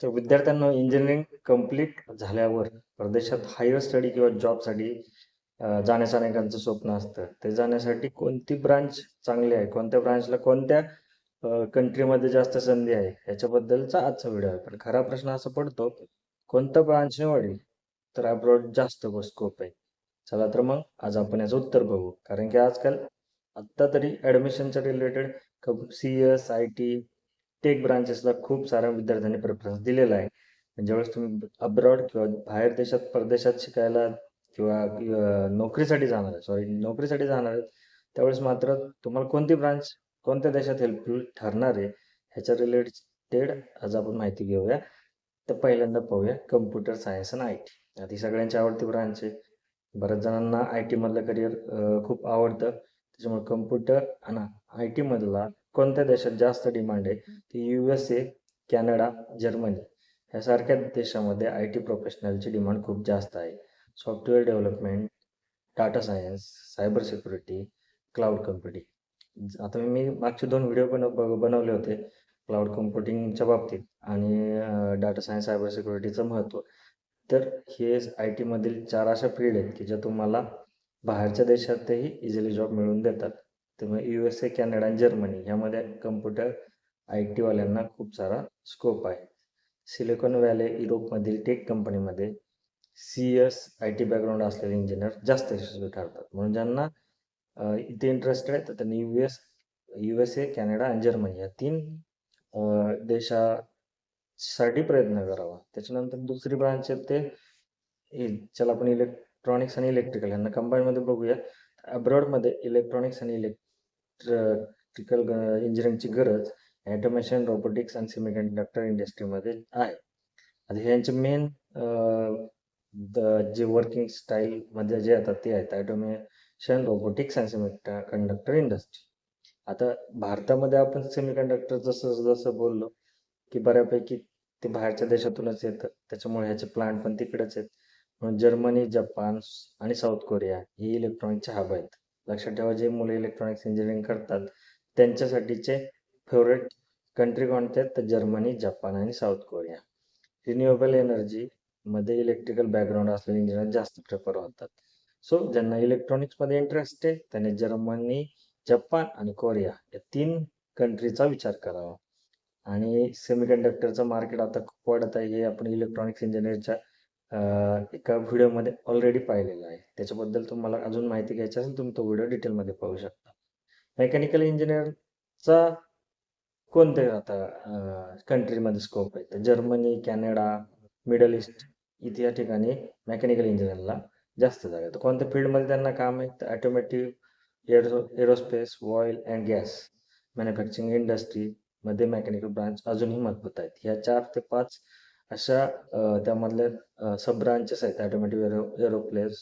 तर विद्यार्थ्यांना engineering complete झाल्यावर परदेशात हायर स्टडी किंवा जॉबसाठी जाण्याचं अनेकांचं स्वप्न असतं. ते जाण्यासाठी कोणती ब्रांच चांगली आहे? कोणत्या ब्रांचला कोणत्या कंट्रीमध्ये जास्त संधी आहे? याच्याबद्दलचा आजचा व्हिडिओ आहे. पण खरा प्रश्न असा पडतो कोणतं ब्रांच निवडेल तर अब्रॉड जास्त स्कोप आहे. चला तर मग आज आपण याचं उत्तर बघू. कारण की आजकाल आत्ता तरी ॲडमिशनच्या related C S I T tech ब्रांचेसला खूप साऱ्या विद्यार्थ्यांनी प्रेफरन्स दिलेला आहे. म्हणजे ज्यावेळेस तुम्ही अब्रॉड किंवा बाहेर देशात परदेशात शिकायला किंवा नोकरीसाठी जाणार आहे सॉरी नोकरीसाठी जाणार आहे त्यावेळेस मात्र तुम्हाला कोणती ब्रांच कोणत्या देशात हेल्पफुल ठरणार आहे ह्याच्या रिलेटेड आज आपण माहिती घेऊया. तर पहिल्यांदा पाहूया computer science and I T आधी सगळ्यांची आवडती ब्रांच आहे. बऱ्याच जणांना आय टी मधलं करिअर खूप आवडतं. त्याच्यामुळे कम्प्युटर आणि आय टी मधला कोणत्या देशात जास्त डिमांड आहे? ती U S A Canada Germany ह्यासारख्या देशामध्ये आय टी प्रोफेशनलची डिमांड खूप जास्त आहे. Software development data science cyber security cloud computing आता मी मागचे दोन व्हिडिओ पण बनवले होते क्लाउड कम्प्युटिंगच्या बाबतीत आणि डाटा सायन्स सायबर सिक्युरिटीचं महत्त्व. तर हे आय टीमधील चार अशा फील्ड आहेत की ज्या तुम्हाला बाहेरच्या देशातही इझिली जॉब मिळवून देतात. त्यामुळे यू एस ए कॅनडा आणि जर्मनी ह्यामध्ये कम्प्युटर आय टीवाल्यांना खूप सारा स्कोप आहे. सिलिकॉन व्हॅली युरोपमधील टेक कंपनीमध्ये C S I T background असलेले इंजिनियर जास्त यशस्वी ठरतात. म्हणून ज्यांना इथे इंटरेस्टेड आहे तर त्यांनी U S U S A Canada आणि जर्मनी या तीन देशासाठी प्रयत्न करावा. त्याच्यानंतर दुसरी ब्रांच आहे ते ज्याला आपण इलेक्ट्रॉनिक्स आणि इलेक्ट्रिकल यांना कंबाईनमध्ये बघूया. अब्रॉडमध्ये इलेक्ट्रॉनिक्स आणि इलेक्ट्रिकल इंजिनिअरिंगची uh, गरज ॲटोमेशन रोबोटिक्स आणि सेमीकंडक्टर इंडस्ट्रीमध्ये आहे. आता ह्यांचे मेन uh, जे वर्किंग स्टाईल मध्ये जे आता ते आहेत ॲटोमेशन रोबोटिक्स आणि सेमीकंडक्टर इंडस्ट्री आता भारतामध्ये आपण सेमीकंडक्टर जसं जसं बोललो की बऱ्यापैकी ते बाहेरच्या देशातूनच येतं. त्याच्यामुळे ह्याचे प्लांट पण तिकडेच आहेत. म्हणून जर्मनी जपान आणि साऊथ कोरिया ही इलेक्ट्रॉनिकचे हब आहेत. लक्षात ठेवा जे मुले इलेक्ट्रॉनिक्स इंजिनिअरिंग करतात त्यांच्यासाठीचे फेवरेट कंट्री कोणते आहेत? तर जर्मनी जपान आणि साऊथ कोरिया रिन्युएबल एनर्जी मध्ये इलेक्ट्रिकल बॅकग्राऊंड असलेले इंजिनियर जास्त प्रेफर होतात. सो ज्यांना इलेक्ट्रॉनिक्समध्ये इंटरेस्ट आहे त्यांनी जर्मनी जपान आणि कोरिया या तीन कंट्रीचा विचार करावा. आणि सेमीकंडक्टरचं मार्केट आता खूप वाढत आहे. हे आपण इलेक्ट्रॉनिक्स इंजिनिअरच्या एका व्हिडिओमध्ये ऑलरेडी पाहिलेलं आहे. त्याच्याबद्दल तुम्हाला अजून माहिती घ्यायची असेल तुम्ही तो व्हिडिओ डिटेलमध्ये पाहू शकता. मेकॅनिकल इंजिनिअरचा कोणते आता कंट्रीमध्ये स्कोप आहे? तर जर्मनी कॅनडा मिडल ईस्ट इथे या ठिकाणी मेकॅनिकल इंजिनिअरला जास्त जागा तर कोणत्या फील्डमध्ये त्यांना काम आहे? तर automotive aero aerospace oil and gas manufacturing इंडस्ट्रीमध्ये मेकॅनिकल ब्रांच अजूनही मजबूत आहेत. ह्या चार ते पाच अशा त्यामधल्या सब ब्रांचेस आहेत automatic aero aerospace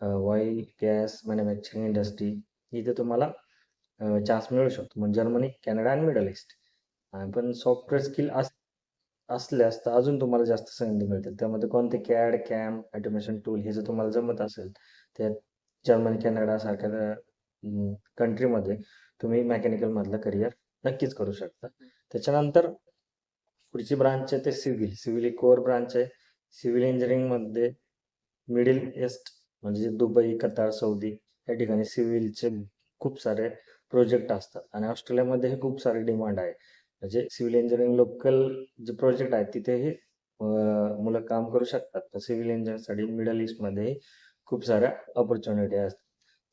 oil gas manufacturing industry इथे तुम्हाला चान्स मिळू शकतो. म्हणजे जर्मनी कॅनडा आणि मिडल ईस्ट पण सॉफ्टवेअर स्किल अस असल्यास तर अजून तुम्हाला जास्त संधी मिळतील. त्यामध्ये कोणते कॅड कॅम ॲटोमेशन टूल हे जर तुम्हाला जमत असेल त्या जर्मनी कॅनडा सारख्या कंट्रीमध्ये तुम्ही मेकॅनिकल मधलं करिअर नक्कीच करू शकता. त्याच्यानंतर पुढची ब्रांच आहे ते सिव्हिल सिव्हिल ही कोर ब्रांच आहे. सिव्हिल इंजिनिअरिंगमध्ये मिडिल ईस्ट म्हणजे दुबई कतार सौदी या ठिकाणी सिव्हिलचे खूप सारे प्रोजेक्ट असतात. आणि ऑस्ट्रेलियामध्ये हे खूप सारे डिमांड आहे. म्हणजे सिव्हिल इंजिनिअरिंग लोकल जे प्रोजेक्ट आहेत तिथेही मुलं काम करू शकतात. तर सिव्हिल इंजिनिअरसाठी मिडल ईस्टमध्ये खूप साऱ्या ऑपॉर्च्युनिटी असतात.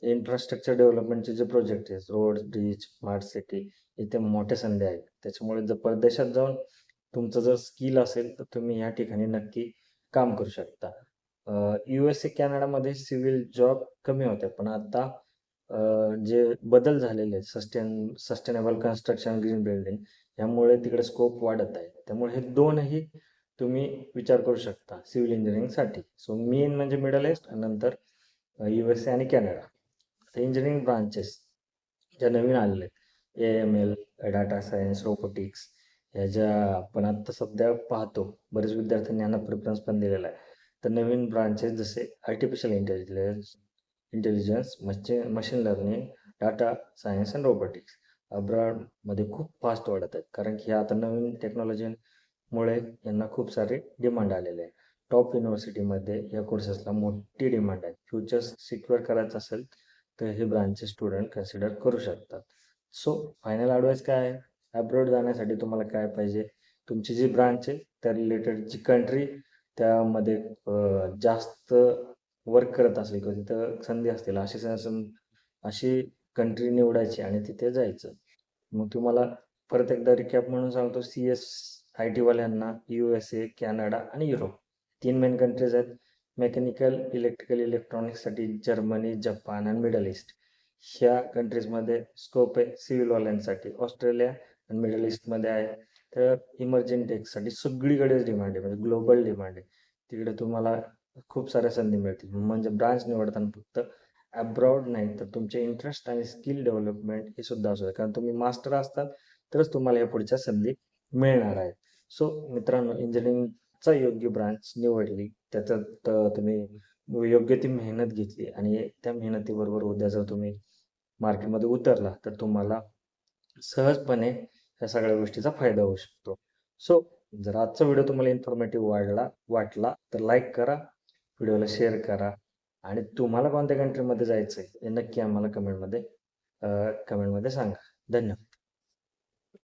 इन्फ्रास्ट्रक्चर डेव्हलपमेंटचे जे प्रोजेक्ट आहेत रोड ब्रिज स्मार्ट सिटी इथे मोठ्या संधी आहेत. त्याच्यामुळे जर परदेशात जाऊन तुमचं जर स्किल असेल तर तुम्ही या ठिकाणी नक्की काम करू शकता. यू एस ए कॅनडामध्ये सिव्हिल जॉब कमी होते पण आता जे बदल झालेले आहेत sustain sustainable construction green building यामुळे तिकडे स्कोप वाढत आहे. त्यामुळे हे दोनही तुम्ही विचार करू शकता सिव्हिल इंजिनिअरिंगसाठी सो मेन म्हणजे मिडल ईस्ट आणि नंतर यू एस ए आणि कॅनडा. इंजिनिअरिंग ब्रांचेस ज्या नवीन आलेले आहेत A M L data science robotics ह्या ज्या आपण आत्ता सध्या पाहतो बरेच विद्यार्थ्यांनी यांना प्रिफरन्स पण दिलेला आहे. तर नवीन ब्रांचेस जसे artificial intelligence intelligence machine machine learning data science and robotics अब्रॉडमध्ये खूप फास्ट वाढत आहेत. कारण की ह्या आता नवीन टेक्नॉलॉजीमुळे यांना खूप सारे डिमांड आलेले आहे टॉप युनिव्हर्सिटीमध्ये या कोर्सेसला मोठी डिमांड आहे. फ्युचर सिक्युअर करायचं असेल तर हे ब्रांचचे स्टुडंट कन्सिडर करू शकतात. सो फायनल ॲडवाईस काय आहे? अब्रॉड जाण्यासाठी तुम्हाला काय पाहिजे? तुमची जी ब्रांच आहे त्या रिलेटेड जी कंट्री त्यामध्ये जास्त वर्क करत असेल किंवा तिथं संधी असतील अशी अशी कंट्री निवडायची आणि तिथे जायचं. मग तुम्हाला परत एकदा रिकॅप म्हणून सांगतो सी एस आय टीवाल्यांना यू एस ए कॅनडा आणि युरोप तीन मेन कंट्रीज आहेत. मेकॅनिकल इलेक्ट्रिकल इलेक्ट्रॉनिक्ससाठी जर्मनी जपान आणि मिडल ईस्ट ह्या कंट्रीजमध्ये स्कोप आहे सिव्हिलवाल्यांसाठी ऑस्ट्रेलिया आणि मिडल ईस्टमध्ये आहे. तर इमर्जिंग टेकसाठी सगळीकडेच डिमांड आहे. म्हणजे ग्लोबल डिमांड आहे. तिकडे तुम्हाला खूप साऱ्या संधी मिळतील. म्हणजे ब्रांच निवडताना फक्त अब्रॉड नाही तर तुमचे इंटरेस्ट आणि स्किल डेव्हलपमेंट हे सुद्धा असू कारण तुम्ही मास्टर असतात तरच तुम्हाला या पुढच्या संधी मिळणार आहेत. सो मित्रांनो इंजिनिअरिंगचा योग्य ब्रांच निवडली त्याच्यात तुम्ही योग्य ती मेहनत घेतली आणि त्या मेहनतीबरोबर उद्या जर तुम्ही मार्केटमध्ये उतरला तर तुम्हाला सहजपणे या सगळ्या गोष्टीचा फायदा होऊ शकतो. सो जर आजचा व्हिडिओ तुम्हाला इन्फॉर्मेटिव्ह वाढला वाटला तर लाईक करा व्हिडिओला शेअर करा. आणि तुम्हाला कोणत्या कंट्रीमध्ये जायचं आहे हे नक्की आम्हाला कमेंटमध्ये कमेंटमध्ये सांगा. धन्यवाद.